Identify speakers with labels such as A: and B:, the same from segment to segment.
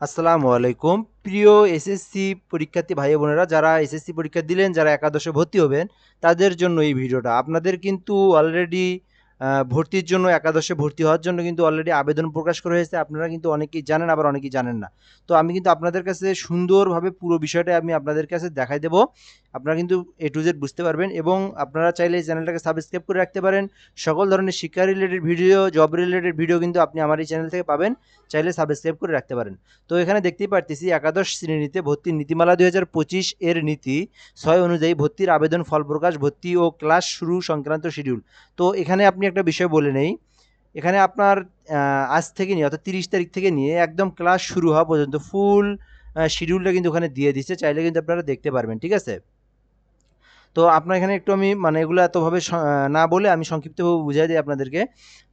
A: আসসালামু আলাইকুম। প্রিয় এসএসসি পরীক্ষার্থী ভাই বোনেরা, যারা এসএসসি পরীক্ষা দিলেন, যারা একাদশে ভর্তি হবেন, তাদের জন্য এই ভিডিওটা। আপনাদের কিন্তু অলরেডি ভর্তির জন্য, একাদশে ভর্তি হওয়ার জন্য কিন্তু অলরেডি আবেদন প্রকাশ করা হয়েছে। আপনারা কিন্তু অনেকেই জানেন, আবার অনেকেই জানেন না। তো আমি কিন্তু আপনাদের কাছে সুন্দরভাবে পুরো বিষয়টা আমি আপনাদের কাছে দেখাই দেবো। আপনারা কিন্তু এ টু জেড বুঝতে পারবেন এবং আপনারা চাইলে চ্যানেলটাকে সাবস্ক্রাইব করে রাখতে পারেন। সকল ধরনের শিক্ষা related video job related video কিন্তু আপনি আমার এই চ্যানেল থেকে পাবেন। চাইলে সাবস্ক্রাইব করে রাখতে পারেন। তো এখানে দেখতেই পারতেছি একাদশ শ্রেণীতে ভর্তির নীতিমালা দুই হাজার পঁচিশ এর নীতি ছয় অনুযায়ী ভর্তির আবেদন ফল প্রকাশ, ভর্তি ও ক্লাস শুরু সংক্রান্ত শিডিউল তো এখানে আপনি একটা বিষয় বলে নেই। এখানে আপনার আজ থেকে নিয়ে অর্থাৎ তিরিশ তারিখ থেকে নিয়ে একদম ক্লাস শুরু হওয়া পর্যন্ত ফুল শিডিউলটা কিন্তু ওখানে দিয়ে দিচ্ছে। চাইলে কিন্তু আপনারা দেখতে পারবেন, ঠিক আছে? তো আপনার এখানে একটু আমি মানে এগুলো এতভাবে না বলে আমি সংক্ষিপ্তভাবে বুঝাই দিই আপনাদেরকে।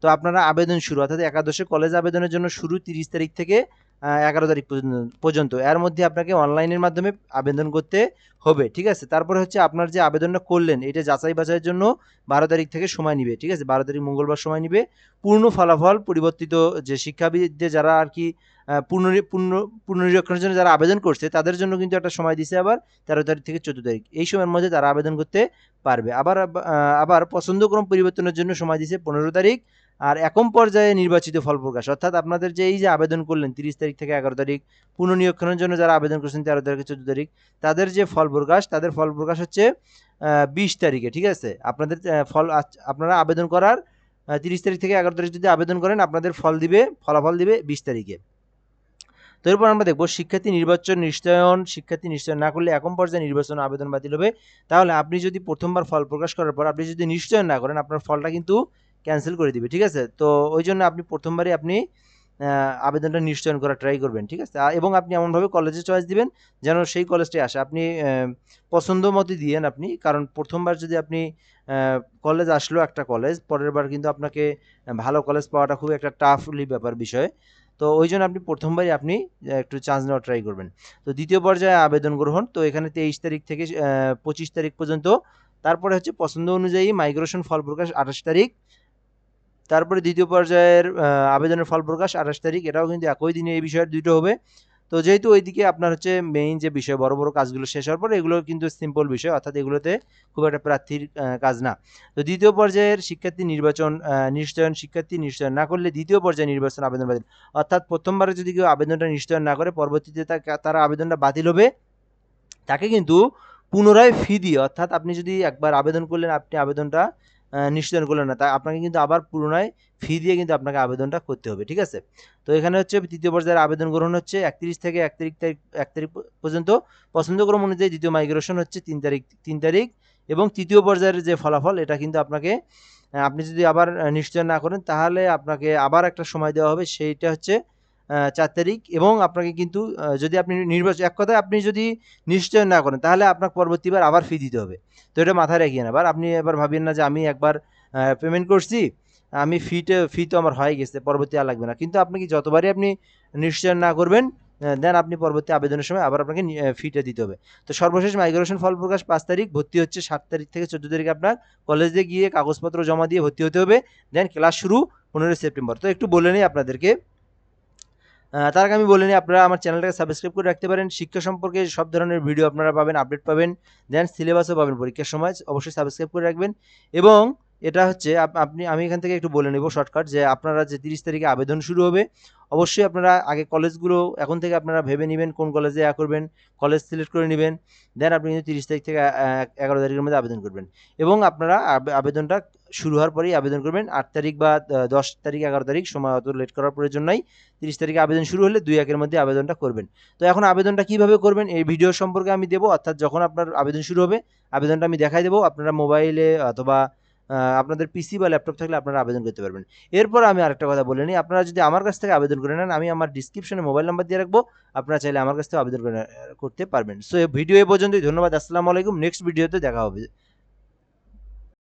A: তো আপনারা আবেদন শুরু, অর্থাৎ একাদশে কলেজ আবেদনের জন্য শুরু তিরিশ তারিখ থেকে এগারো তারিখ পর্যন্ত- এর মধ্যে আপনাকে অনলাইনের মাধ্যমে আবেদন করতে হবে, ঠিক আছে? তারপরে হচ্ছে আপনার যে আবেদনটা করলেন, এটা যাচাই বাছাইয়ের জন্য বারো তারিখ থেকে সময় নিবে, ঠিক আছে? বারো তারিখ মঙ্গলবার সময় নিবে। পূর্ণ ফলাফল, পরিবর্তিত যে শিক্ষাবিদদের যারা আর কি পূর্ণ পূর্ণ, পুনর্নিরীক্ষণের জন্য যারা আবেদন করছে, তাদের জন্য কিন্তু একটা সময় দিছে আবার তেরো তারিখ থেকে চোদ্দ তারিখ। এই সময়ের মধ্যে তারা আবেদন করতে পারবে। আবার আবার পছন্দক্রম পরিবর্তনের জন্য সময় দিছে পনেরো তারিখ। আর একম পর্যায়ে নির্বাচিত ফল প্রকাশ। অর্থাৎ আপনাদের যে এই যে আবেদন করলেন, তিরিশ তারিখ থেকে এগারো তারিখ, পুনর্নিরীক্ষণের জন্য যারা আবেদন করছেন, তেরো তারিখ চোদ্দ তারিখ, তাদের যে ফল প্রকাশ, তাদের ফল প্রকাশ হচ্ছে বিশ তারিখে, ঠিক আছে? আপনাদের ফল আপনারা আবেদন করার তিরিশ তারিখ থেকে এগারো তারিখ যদি আবেদন করেন, আপনাদের ফল দিবে, ফলাফল দিবে বিশ তারিখে। তো এরপর আমরা দেখব, শিক্ষার্থী নির্বাচন নিশ্চয়ন, শিক্ষার্থী নিশ্চয়ন না করলে একম পর্যায়ে নির্বাচন আবেদন বাতিল হবে। তাহলে আপনি যদি প্রথমবার ফল প্রকাশ করার পর আপনি যদি নিশ্চয়ন না করেন, আপনার ফলটা কিন্তু ক্যান্সেল করে দিবে, ঠিক আছে? তো ওই জন্য আপনি প্রথমবারই আপনি আবেদনটা নিশ্চয়ন করা ট্রাই করবেন, ঠিক আছে? এবং আপনি এমনভাবে কলেজে চয়েস দিবেন যেন সেই কলেজটাই আসে। আপনি পছন্দ মতো দিয়েন আপনি, কারণ প্রথমবার যদি আপনি কলেজ আসলো একটা কলেজ পরের বার কিন্তু আপনাকে ভালো কলেজ পাওয়াটা খুব একটা টাফলি ব্যাপার বিষয়। তো ওই জন্য আপনি প্রথমবারই আপনি একটু চান্স নেওয়া ট্রাই করবেন। তো দ্বিতীয় পর্যায়ে আবেদন গ্রহণ, তো এখানে তেইশ তারিখ থেকে পঁচিশ তারিখ পর্যন্ত, তারপরে হচ্ছে পছন্দ অনুযায়ী মাইগ্রেশন ফল প্রকাশ আঠাশ তারিখ তারপরে দ্বিতীয় পর্যায়ের আবেদনের ফল প্রকাশ আঠাশ তারিখ। এটাও কিন্তু একই দিনে এই বিষয়ের দুটো হবে। তো যেহেতু ওইদিকে আপনার হচ্ছে মেইন যে বিষয়, বড় বড় কাজগুলো শেষ হওয়ার পরে, এগুলো কিন্তু সিম্পল বিষয়, অর্থাৎ এগুলোতে খুব একটা প্রার্থীর কাজ না। তো দ্বিতীয় পর্যায়ের শিক্ষার্থী নির্বাচন নিশ্চয়ন শিক্ষার্থী নিশ্চয়ন না করলে দ্বিতীয় পর্যায়ে নির্বাচন আবেদন বাতিল। অর্থাৎ প্রথমবারে যদি কেউ আবেদনটা নিশ্চয়ন না করে, পরবর্তীতে তারা আবেদনটা বাতিল হবে। তাকে কিন্তু পুনরায় ফি দিয়ে, অর্থাৎ আপনি যদি একবার আবেদন করলেন, আপনি আবেদনটা নিশ্চয়ন করলেন না। তা আপনাকে কিন্তু আবার পুনরায় ফি দিয়ে কিন্তু আপনাকে আবেদনটা করতে হবে, ঠিক আছে? তো এখানে হচ্ছে তৃতীয় পর্যায়ের আবেদন গ্রহণ হচ্ছে একত্রিশ থেকে এক তারিখ তারিখ, এক তারিখ পর্যন্ত। পছন্দক্রম অনুযায়ী দ্বিতীয় মাইগ্রেশন হচ্ছে তিন তারিখ তিন তারিখ এবং তৃতীয় পর্যায়ের যে ফলাফল, এটা কিন্তু আপনাকে আপনি যদি আবার নিশ্চয় না করেন, তাহলে আপনাকে আবার একটা সময় দেওয়া হবে। সেইটা হচ্ছে চার তারিখ এবং আপনাকে কিন্তু যদি আপনি নির্বাচন, এক কথায় আপনি যদি নিশ্চয় না করেন, তাহলে আপনার পরবর্তীবার আবার ফি দিতে হবে। তো এটা মাথায় রাখিয়ে না আবার আপনি এবার ভাবিয়েন না যে আমি একবার পেমেন্ট করছি, আমি ফিতে ফি তো আমার হয়ে গেছে, পরবর্তী আর লাগবে না। কিন্তু আপনি কি যতবারই আপনি নিশ্চয় না করবেন দেন আপনি পরবর্তী আবেদনের সময় আবার আপনাকে ফিটা দিতে হবে। তো সর্বশেষ মাইগ্রেশন ফল প্রকাশ পাঁচ তারিখ, ভর্তি হচ্ছে সাত তারিখ থেকে চোদ্দ তারিখ আপনার কলেজে গিয়ে কাগজপত্র জমা দিয়ে ভর্তি হতে হবে। দেন ক্লাস শুরু পনেরোই সেপ্টেম্বর। তো একটু বলে নিই আপনাদেরকে। তার আগে আমি বলে নিই, আপনারা আমার চ্যানেলটাকে সাবস্ক্রাইব করে রাখতে পারেন। শিক্ষা সম্পর্কে সব ধরনের ভিডিও আপনারা পাবেন আপডেট পাবেন দেন সিলেবাসও পাবেন পরীক্ষার সময়, অবশ্যই সাবস্ক্রাইব করে রাখবেন। এবং এটা হচ্ছে আপনি, আমি এখান থেকে একটু বলে নেব শর্টকাট যে আপনারা যে তিরিশ তারিখে আবেদন শুরু হবে, অবশ্যই আপনারা আগে কলেজগুলো, এখন থেকে আপনারা ভেবে নেবেন কোন কলেজে ইয়া করবেন, কলেজ সিলেক্ট করে নেবেন দেন আপনি কিন্তু তিরিশ তারিখ থেকে এগারো তারিখের মধ্যে আবেদন করবেন। এবং আপনারা আবেদনটা শুরু হওয়ার পরেই আবেদন করবেন। আট তারিখ বা দশ তারিখ, এগারো তারিখ সময় অত লেট করার প্রয়োজন নাই। তিরিশ তারিখে আবেদন শুরু হলে দুই একের মধ্যে আবেদনটা করবেন। তো এখন আবেদনটা কীভাবে করবেন এই ভিডিও সম্পর্কে আমি দেবো। অর্থাৎ যখন আপনার আবেদন শুরু হবে, আবেদনটা আমি দেখাই দেবো। আপনারা মোবাইলে অথবা আপনাদের পিসি বা ল্যাপটপ থাকলে আপনারা আবেদন করতে পারবেন। এরপর আমি আরেকটা কথা বলে নিই। আপনারা যদি আমার কাছ থেকে আবেদন করে নেন, আমি আমার ডিসক্রিপশনে মোবাইল নাম্বার দিয়ে রাখব। আপনারা চাইলে আমার কাছ থেকে আবেদন করে করতে পারবেন। সো ভিডিও এ পর্যন্তই। ধন্যবাদ। আসসালামু আলাইকুম। নেক্সট ভিডিওতে দেখা হবে।